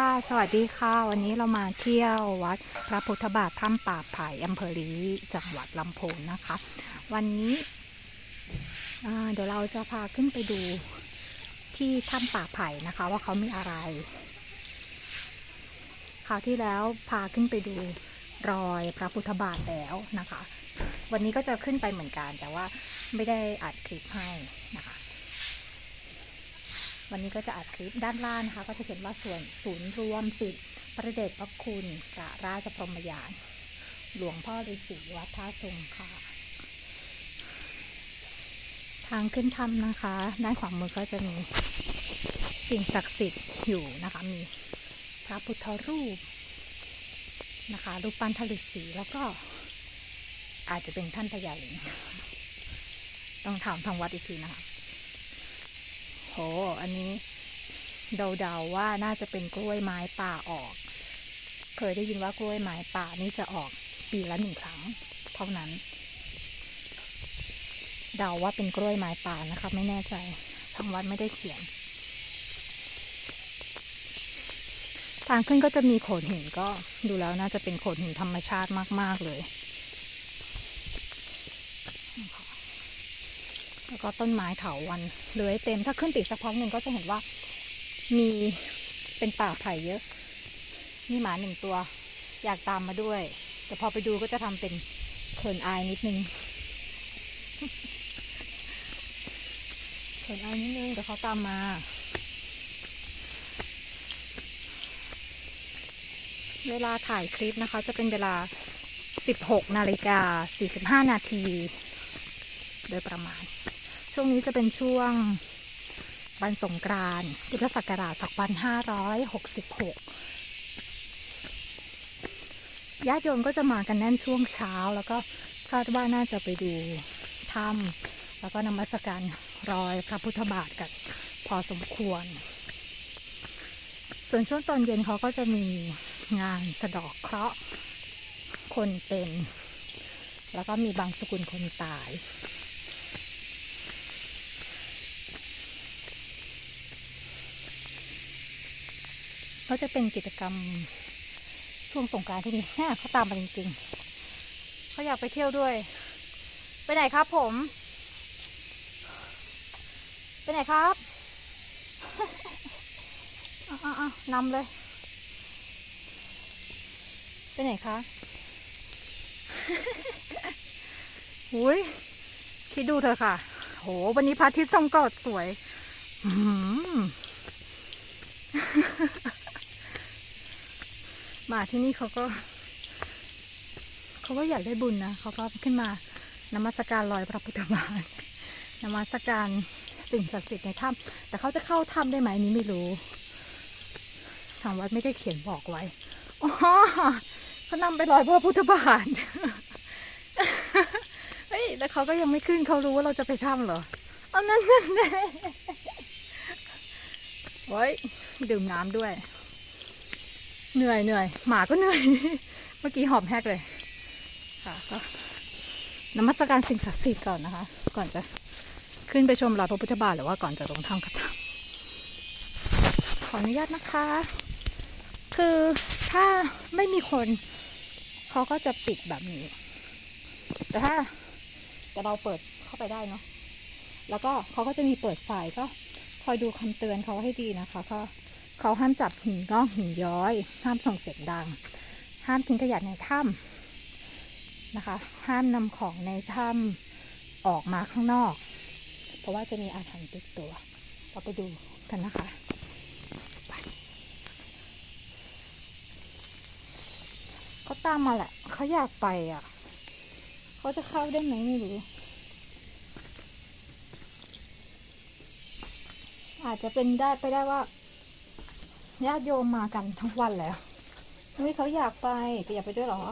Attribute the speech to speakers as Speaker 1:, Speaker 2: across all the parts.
Speaker 1: ค่ะ สวัสดีค่ะ วันนี้เรามาเที่ยววัดพระพุทธบาทถ้ำป่าไผ่อำเภอลีจังหวัดลำพูนนะคะ วันนี้เดี๋ยวเราจะพาขึ้นไปดูที่ถ้ำป่าไผ่นะคะ ว่าเขามีอะไร คราวที่แล้วพาขึ้นไปดูรอยพระพุทธบาทแล้วนะคะ วันนี้ก็จะขึ้นไปเหมือนกัน แต่ว่าไม่ได้อัดคลิปให้นะคะ วันนี้ก็จะอัดคลิปด้านล่างนะคะ ก็จะเขียนว่าส่วนศูนย์รวมสิทธิพระเดชพระคุณพระราชพรหมยาน หลวงพ่อฤาษีวัดท่าทรงค่ะ ทางขึ้นถ้ำนะคะ ด้านขวามือก็จะมีสิ่งศักดิ์สิทธิ์อยู่นะคะ มีพระพุทธรูปนะคะ รูปปั้นทฤาษีแล้วก็อาจจะเป็นท่านพญาลิงต้องถามทางวัดอีกทีนะคะ โหอันนี้เดาๆว่าน่าจะเป็นกล้วยไม้ป่าออก เคยได้ยินว่ากล้วยไม้ป่านี่จะออกปีละหนึ่งครั้ง เท่านั้น เดาว่าเป็นกล้วยไม้ป่านะคะไม่แน่ใจทางวัดไม่ได้เขียน ทางขึ้นก็จะมีโขดหินก็ดูแล้วน่าจะเป็นโขดหินธรรมชาติมาก ๆ เลย แล้วก็ต้นไม้เถาวันเลื้อยเต็ม ถ้าขึ้นติดสักพักหนึ่งก็จะเห็นว่ามีเป็นป่าไผ่เยอะ มีหมาหนึ่งตัว อยากตามมาด้วย แต่พอไปดูก็จะทำเป็นเขินอายนิดนึงเขินอายนิดนึงแต่เขาตามมาเวลาถ่ายคลิปนะคะ จะเป็นเวลา 16 นาฬิกา 45 นาที โดยประมาณ ช่วงนี้จะเป็นช่วงวันสงกรานต์พุทธศักราช 2566 ญาติโยมก็จะมากันแน่นช่วงเช้า แล้วก็คาดว่าน่าจะไปดูถ้ำแล้วก็นมัสการรอยพระพุทธบาทกันพอสมควร ส่วนช่วงตอนเย็นเขาก็จะมีงานสะดอกเคราะห์คนเป็น แล้วก็มีบางสกุลคนตาย ก็จะเป็นกิจกรรมช่วงสงการที่นี่เขาตามมาจริงๆเขาอยากไปเที่ยวด้วย ไปไหนครับผม ไปไหนครับอะอะอะนำเลย ไปไหนคะหุยคิดดูเธอค่ะ โห วันนี้พระอาทิตย์ทรงกรดสวย อืม มาที่นี่เขาก็เขาก็อยากได้บุญนะเขาก็ขึ้นมานมัสการรอยพระพุทธบาทนมัสการสิ่งศักดิ์สิทธิ์ในถ้ำแต่เขาจะเข้าถ้ำได้ไหมนนี้ไม่รู้ทางวัดไม่ได้เขียนบอกไว้อ๋อเขานำไปรอยพระพุทธบาทเฮ้ยแล้วเขาก็ยังไม่ขึ้นเขารู้ว่าเราจะไปถ้ำเหรอเอานั่นนั่นแน่ไว้ยดื่มน้ำด้วย เหนื่อยเหนื่อยหมาก็เหนื่อย เมื่อกี้หอมแฮกเลย ค่ะก็นมัสการสิ่งศักดิ์สิทธิ์ก่อนนะคะ ก่อนจะขึ้นไปชมรอยพระพุทธบาทหรือว่าก่อนจะลงถ้ำกระทำขออนุญาตนะคะ คือถ้าไม่มีคนเขาก็จะปิดแบบนี้ แต่ถ้าแต่เราเปิดเข้าไปได้เนาะแล้วก็เขาก็จะมีเปิดไฟก็คอยดูคำเตือนเขาให้ดีนะคะเขา เขาห้ามจับหินก้องหินย้อย ห้ามส่งเสียงดัง ห้ามทิ้งขยะในถ้ำนะคะ ห้ามนำของในถ้ำออกมาข้างนอก เพราะว่าจะมีอาถรรพ์ติดตัว เราไปดูกันนะคะเขาตามมาแหละ เขาอยากไปอะ เขาจะเข้าได้ไหมไม่รู้อาจจะเป็นได้ไปได้ว่า ญาติโยมมากันทั้งวันแล้วเฮ้ยเขาอยากไปแกอยากไปด้วยหรอ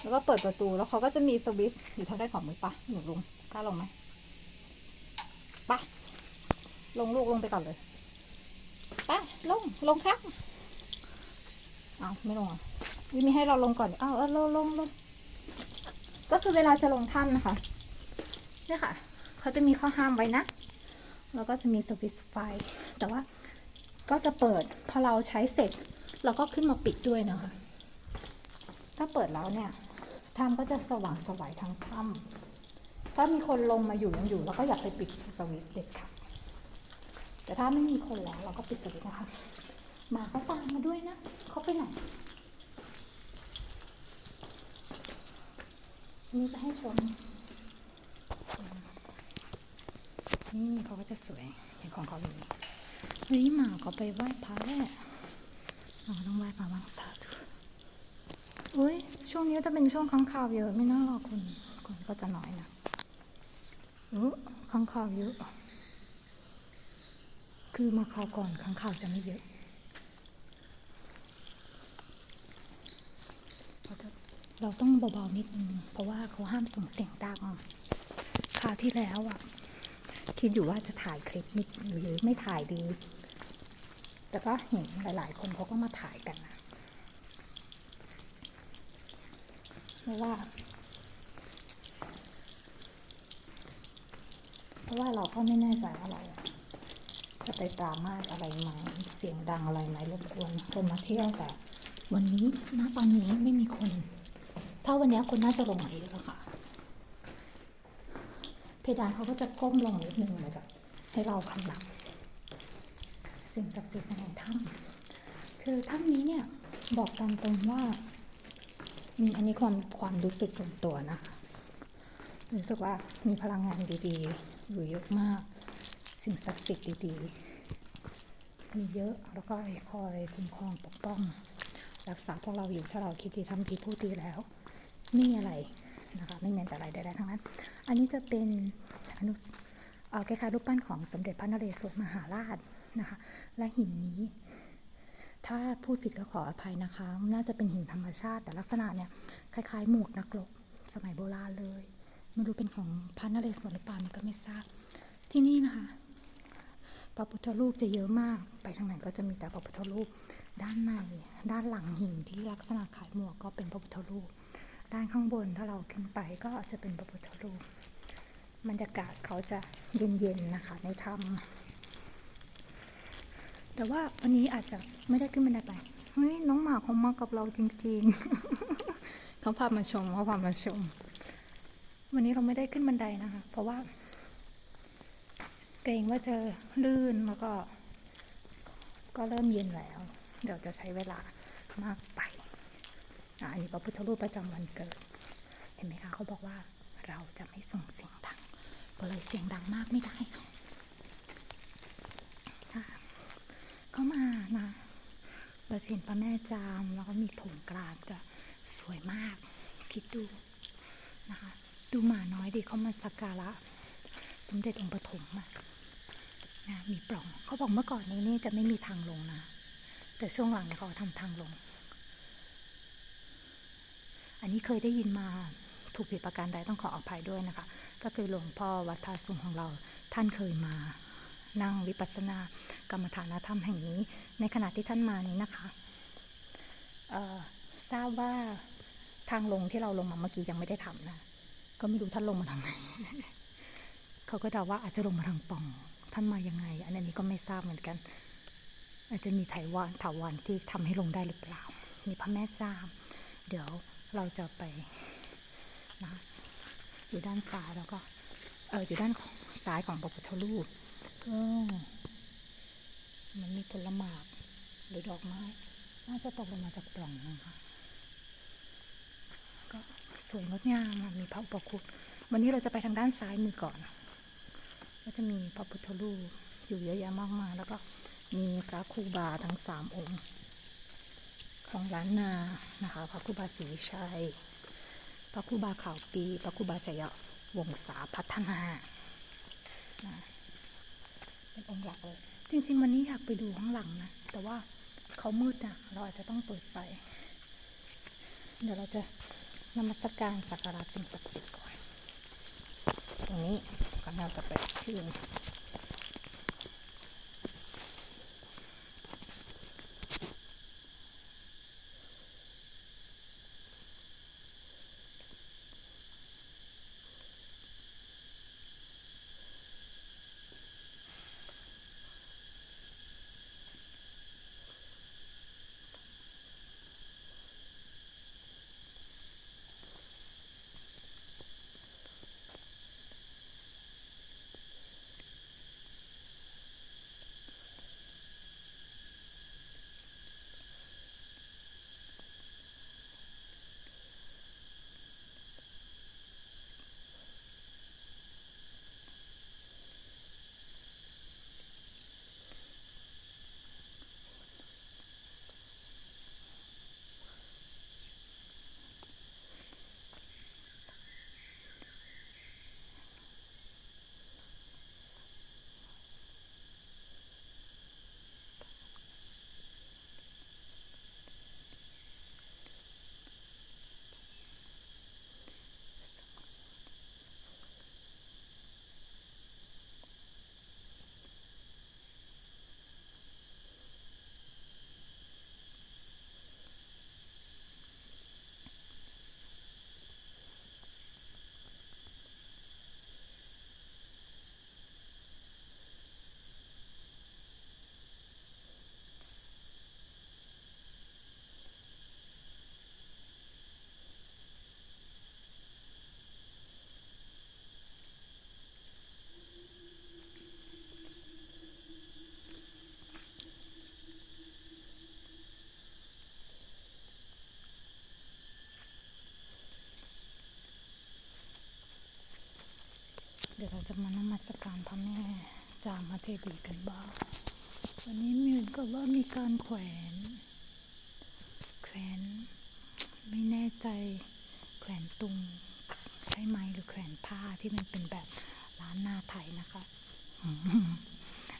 Speaker 1: แล้วก็เปิดประตูแล้วเขาก็จะมีสวิตช์อยู่ทางด้านขวามือปะหนูลงกล้าลงไหมปะลงลูกลงไปก่อนเลยปะลงลงครับเอาไม่ลงอะวิมีให้เราลงก่อนเอาเออลงลงลงก็คือเวลาจะลงถ้ำนะคะเนี่ยค่ะ เขาจะมีข้อห้ามไว้นะ แล้วก็จะมีสวิตช์ไฟ แต่ว่าก็จะเปิดพอเราใช้เสร็จเราก็ขึ้นมาปิดด้วยนะคะ ถ้าเปิดแล้วเนี่ยถ้ำก็จะสว่างสวยทั้งถ้ำถ้ามีคนลงมาอยู่ยังอยู่เราก็อย่าไปปิดสวิตช์เด็ดขาดแต่ถ้าไม่มีคนแล้วเราก็ปิดสวิตช์นะคะหมาก็ตามมาด้วยนะเขาไปไหนนี่จะให้ชม นี่เขาก็จะสวยอย่างของเขาอย่างนี้เฮ้ยหมาเขาไปไหว้พระแหละเราต้องไหว้พระบ้างสาธุอุ้ยช่วงนี้จะเป็นช่วงค้างคาวเยอะไม่น่ารอคนคนก็จะน้อยนะอู้ค้างคาวเยอะ คือมาคราวก่อนค้างคาวจะไม่เยอะเราจะเราต้องเบาๆนิดนึงเพราะว่าเขาห้ามส่งเสียงดังคราวที่แล้วอะ คิดอยู่ว่าจะถ่ายคลิปนิดหรือไม่ถ่ายดี แต่ก็เห็นหลาย ๆ คนเขาก็มาถ่ายกันนะเพราะว่า เพราะว่าเราก็ไม่แน่ใจว่าเราจะไปปรามาสอะไรไหมเสียงดังอะไรไหมรบกวนคนมาเที่ยวแต่วันนี้ณตอนนี้ไม่มีคน ถ้าวันนี้คนน่าจะลงมาเยอะแล้ว ดานเขาก็จะก้มลงนิดนึงเหมือนกับให้เราขยับสิ่งศักดิ์สิทธิ์ในถ้ำคือถ้ำนี้เนี่ยบอกตามตรงว่าอันนี้ความความรู้สึกส่วนตัวนะคะรู้สึกว่ามีพลังงานดีๆ อยู่เยอะมาก สิ่งศักดิ์สิทธิ์ดีๆ มีเยอะแล้วก็คอยคุ้มครองปกป้อง รักษาพวกเราอยู่ถ้าเราคิดดีทำดีพูดดีแล้ว ไม่มีอะไร นะคะไม่มีอันตรายใดๆทั้งนั้น อันนี้จะเป็นอนุสเอ่อคล้ายๆรูปปั้นของสมเด็จพระนเรศวรมหาราชนะคะ และหินนี้ ถ้าพูดผิดก็ขออภัยนะคะ น่าจะเป็นหินธรรมชาติ แต่ลักษณะเนี่ยคล้ายๆ หมวกนักรบสมัยโบราณเลยไม่รู้เป็นของพระนเรศวรหรือเปล่านี่ก็ไม่ทราบ ที่นี่นะคะพระพุทธรูปจะเยอะมาก ไปทางไหนก็จะมีแต่พระพุทธรูปด้านในด้านหลังหินที่ลักษณะขายหมวกก็เป็นพระพุทธรูป ด้านข้างบนถ้าเราขึ้นไปก็จะเป็นพระพุทธรูปบรรยากาศเขาจะเย็นๆนะคะในถ้ำแต่ว่าวันนี้อาจจะไม่ได้ขึ้นบันไดไปเฮ้ยน้องหมาเขามากับเราจริงๆ เขาพามาชมเขาพามาชม วันนี้เราไม่ได้ขึ้นบันไดนะคะ เพราะว่า เกรงว่าจะลื่นแล้วก็ ก็เริ่มเย็นแล้ว เดี๋ยวจะใช้เวลามาก อันนี้พระพุทธรูปประจำวันเกิด เห็นไหมคะเขาบอกว่าเราจะไม่ส่งเสียงดังก็เลยเสียงดังมากไม่ได้ค่ะค่ะเขามานะเราจะเห็นพระแม่จามแล้วก็มีโถงกลางจะสวยมากคิดดูนะคะดูหมาน้อยดิเขามาสักการะสมเด็จองค์ปฐมอะนะมีปล่องเขาบอกเมื่อก่อนนี้นี่จะไม่มีทางลงนะ แต่ช่วงหลังเนี่ยเขาทำทางลง อันนี้เคยได้ยินมาถูกผิดประการใดต้องขออภัยด้วยนะคะ ก็คือหลวงพ่อวัดทาสุงของเราท่านเคยมานั่งวิปัสสนากรรมฐานธรรมแห่งนี้ ในขณะที่ท่านมานี้นะคะทราบว่าทางลงที่เราลงมาเมื่อกี้ยังไม่ได้ทำนะ ก็ไม่รู้ท่านลงมาทางไหนเขาก็เดาว่าอาจจะลงมาทางป่อง ท่านมายังไง อันนี้ก็ไม่ทราบเหมือนกัน อาจจะมีไถวานถาวรที่ทำให้ลงได้หรือเปล่ามีพระแม่จ้ามเดี๋ยว เราจะไปนะอยู่ด้านซ้ายแล้วก็เอออยู่ด้านซ้ายของพระพุทธรูปเออมันมีผลหมากหรือดอกไม้ น่าจะตกลงมาจากปล่องนะคะก็สวยงดงามมีพระอุปคุตวันนี้เราจะไปทางด้านซ้ายมือก่อน ก็จะมีพระพุทธรูปอยู่เยอะแยะมากมายแล้วก็มีพระครูบาทั้งสามองค์ ของล้านนานะคะพระครูบาศรีชัย พระครูบาขาวปีพระครูบาชัยวงศาพัฒนานะเป็นองค์หลักเลย จริง ๆ วันนี้อยากไปดูข้างหลังนะ แต่ว่าเขามืดนะเราอาจจะต้องเปิดไฟ เดี๋ยวเราจะนมัสการสักการะสิ่งศักดิ์สิทธิ์ก่อน ตรงนี้ก็น่าจะไปที่ อื่นยวเราจะมานมัสการพระแม่จามาเทวีกันบ้าง วันนี้มือนกับว่ามีการแขวน แขวน ไม่แน่ใจ แขวนตุงใช่ไหมหรือแขวนผ้าที่มันเป็นแบบร้านหน้าไทยนะคะ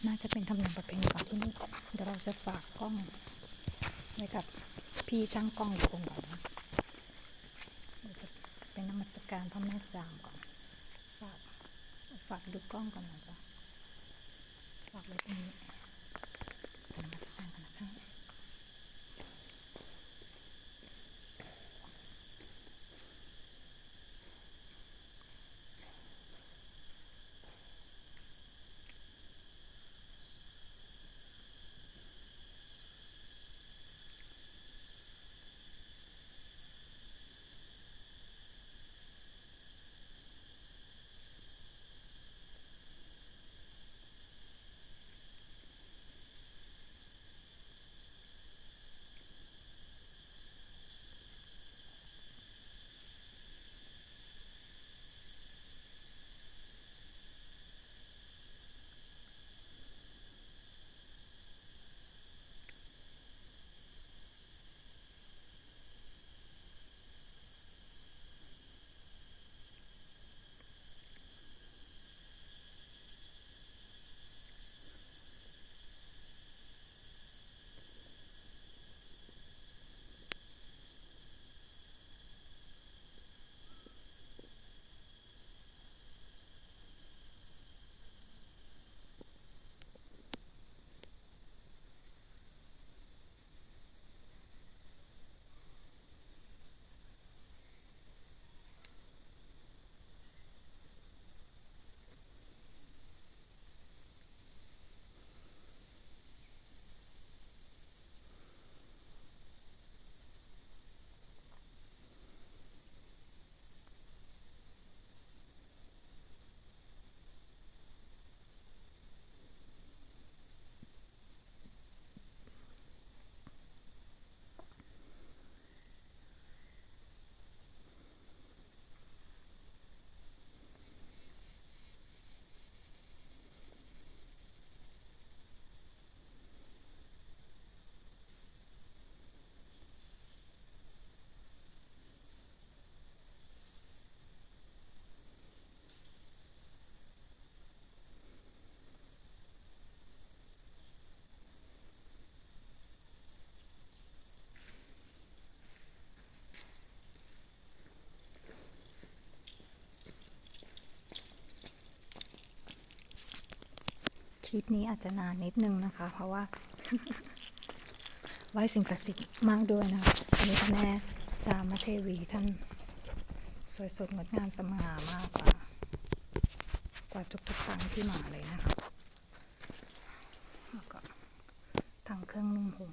Speaker 1: น่าจะเป็นธรรมเนียมประเพณีของที่นี่เดี๋ยวเราจะฝากกล้องไว้กับพี่ช่างกล้องอยู่ตรงไหนนะเดี๋ยวจะเป็นนมัสการพระแม่จามก่อน ฝากดูกล้องก่อนนะจ๊ะฝากไว้ตรงนี้เป็นนมัสการกันนะคะ คลิปนี้อาจจะนานนิดนึงนะคะ เพราะว่าไหว้สิ่งศักดิ์สิทธิ์มากด้วยนะคะอันนี้พระแม่จามเทวีท่านสวยสดงดงามสง่ามากกว่ากว่าทุกๆครั้งที่มาเลยนะคะแล้วก็ทั้งเครื่องนุ่งห่ม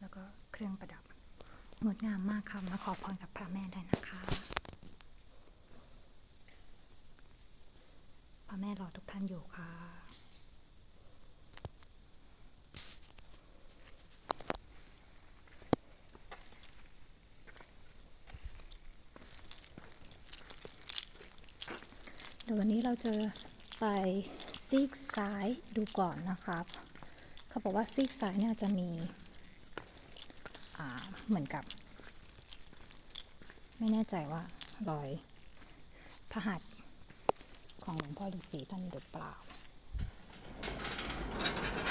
Speaker 1: แล้วก็เครื่องประดับ งดงามมากค่ะมาขอพรกับพระแม่ได้นะคะ พระแม่รอทุกท่านอยู่ค่ะ เดี๋ยววันนี้เราจะไปซีกซ้ายดูก่อนนะครับ เขาบอกว่าซีกซ้ายเนี่ยจะมีเหมือนกับ ไม่แน่ใจว่ารอยพระหัตถ์ของหลวงพ่อฤาษีท่านหรือเปล่า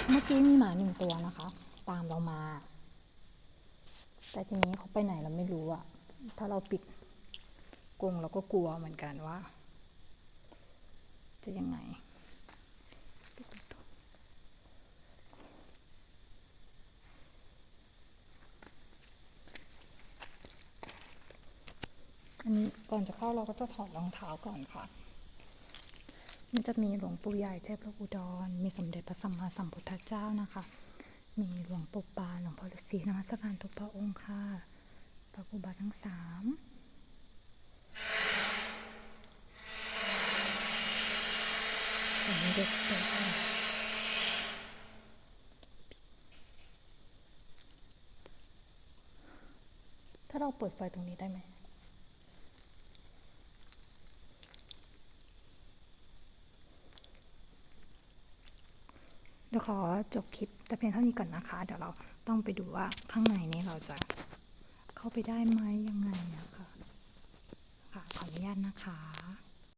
Speaker 1: เมื่อกี้มีหมาหนึ่งตัวนะคะ ตามเรามา แต่ทีนี้เขาไปไหนเราไม่รู้อะถ้าเราปิดกรงเราก็กลัวเหมือนกันว่า จะยังไงอันนี้ก่อนจะเข้าเราก็จะถอดรองเท้าก่อนค่ะ มันจะมีหลวงปู่ใหญ่เทพอุดร มีสมเด็จพระสัมมาสัมพุทธเจ้านะคะ มีหลวงปู่ปานหลวงพ่อฤาษีนมัสการทุกพระองค์ค่ะ พระครูบาทั้งสาม เด็กไปถ้าเราเปิดไฟตรงนี้ได้ไหมเดี๋ยวขอจบคลิปแต่เพียงเท่านี้ก่อนนะคะ เดี๋ยวเราต้องไปดูว่าข้างในนี้เราจะเข้าไปได้ไหมยังไงนะคะ ค่ะ ขออนุญาตนะคะ